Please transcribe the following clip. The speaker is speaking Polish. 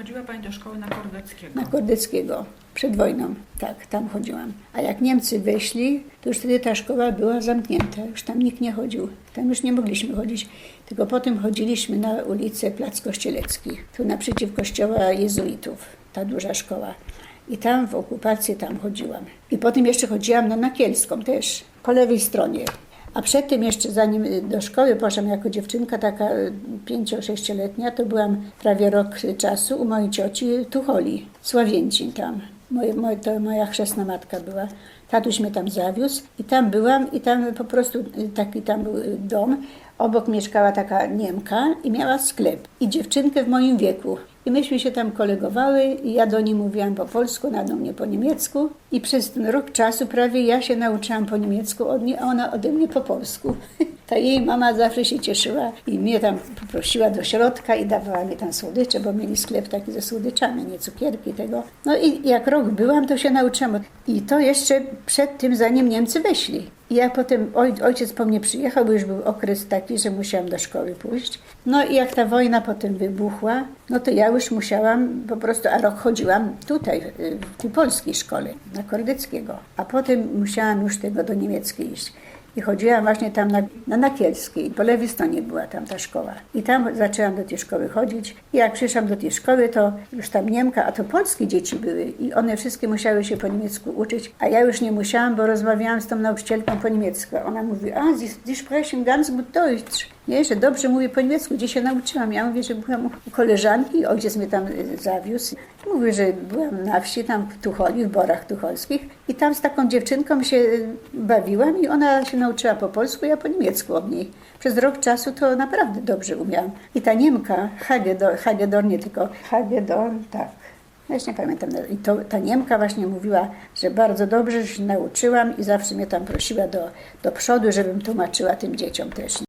chodziła Pani do szkoły na Kordeckiego. na Kordeckiego przed wojną. Tak, tam chodziłam. A jak Niemcy weszli, to już wtedy ta szkoła była zamknięta. Już tam nikt nie chodził. Tam już nie mogliśmy chodzić. Tylko potem chodziliśmy na ulicę Plac Kościelecki. Tu naprzeciw kościoła jezuitów. Ta duża szkoła. I tam w okupacji tam chodziłam. I potem jeszcze chodziłam na Nakielską też, po lewej stronie. A przed tym jeszcze, zanim y, do szkoły poszłam jako dziewczynka, taka y, pięcio-sześcioletnia, to byłam prawie rok czasu u mojej cioci Tucholi, Sławięcin tam. Moje, moje, to moja chrzestna matka była. Tatuś mnie tam zawiózł i tam byłam i tam po prostu y, taki tam był y, dom. Obok mieszkała taka Niemka i miała sklep. I dziewczynkę w moim wieku. I myśmy się tam kolegowały i ja do niej mówiłam po polsku, ona do mnie po niemiecku. I przez ten rok czasu prawie ja się nauczyłam po niemiecku od niej, a ona ode mnie po polsku. Ta jej mama zawsze się cieszyła i mnie tam poprosiła do środka i dawała mi tam słodycze, bo mieli sklep taki ze słodyczami, nie cukierki tego. No i jak rok byłam, to się nauczyłam. I to jeszcze przed tym, zanim Niemcy weszli. I ja potem, oj, ojciec po mnie przyjechał, bo już był okres taki, że musiałam do szkoły pójść. No i jak ta wojna potem wybuchła, no to ja już musiałam po prostu, a rok chodziłam tutaj, w tej polskiej szkole, na Kordeckiego. A potem musiałam już tego do niemieckiej iść. I chodziłam właśnie tam na, na Nakielskiej, po lewej stronie była tam ta szkoła. I tam zaczęłam do tej szkoły chodzić. I jak przyszłam do tej szkoły, to już tam Niemka, a to polskie dzieci były. I one wszystkie musiały się po niemiecku uczyć, a ja już nie musiałam, bo rozmawiałam z tą nauczycielką po niemiecku. Ona mówi, a, Sie, sprechen ganz gut Deutsch. Nie, że dobrze mówię po niemiecku, gdzie się nauczyłam. Ja mówię, że byłam u koleżanki, ojciec mnie tam y, zawiózł. Mówię, że byłam na wsi, tam w Tucholi, w Borach Tucholskich i tam z taką dziewczynką się y, bawiłam i ona się nauczyła po polsku, ja po niemiecku od niej. Przez rok czasu to naprawdę dobrze umiałam. I ta Niemka, Hagedorn, Hagedorn nie tylko, Hagedorn, tak. Ja już nie pamiętam. I to, ta Niemka właśnie mówiła, że bardzo dobrze się nauczyłam i zawsze mnie tam prosiła do, do przodu, żebym tłumaczyła tym dzieciom też.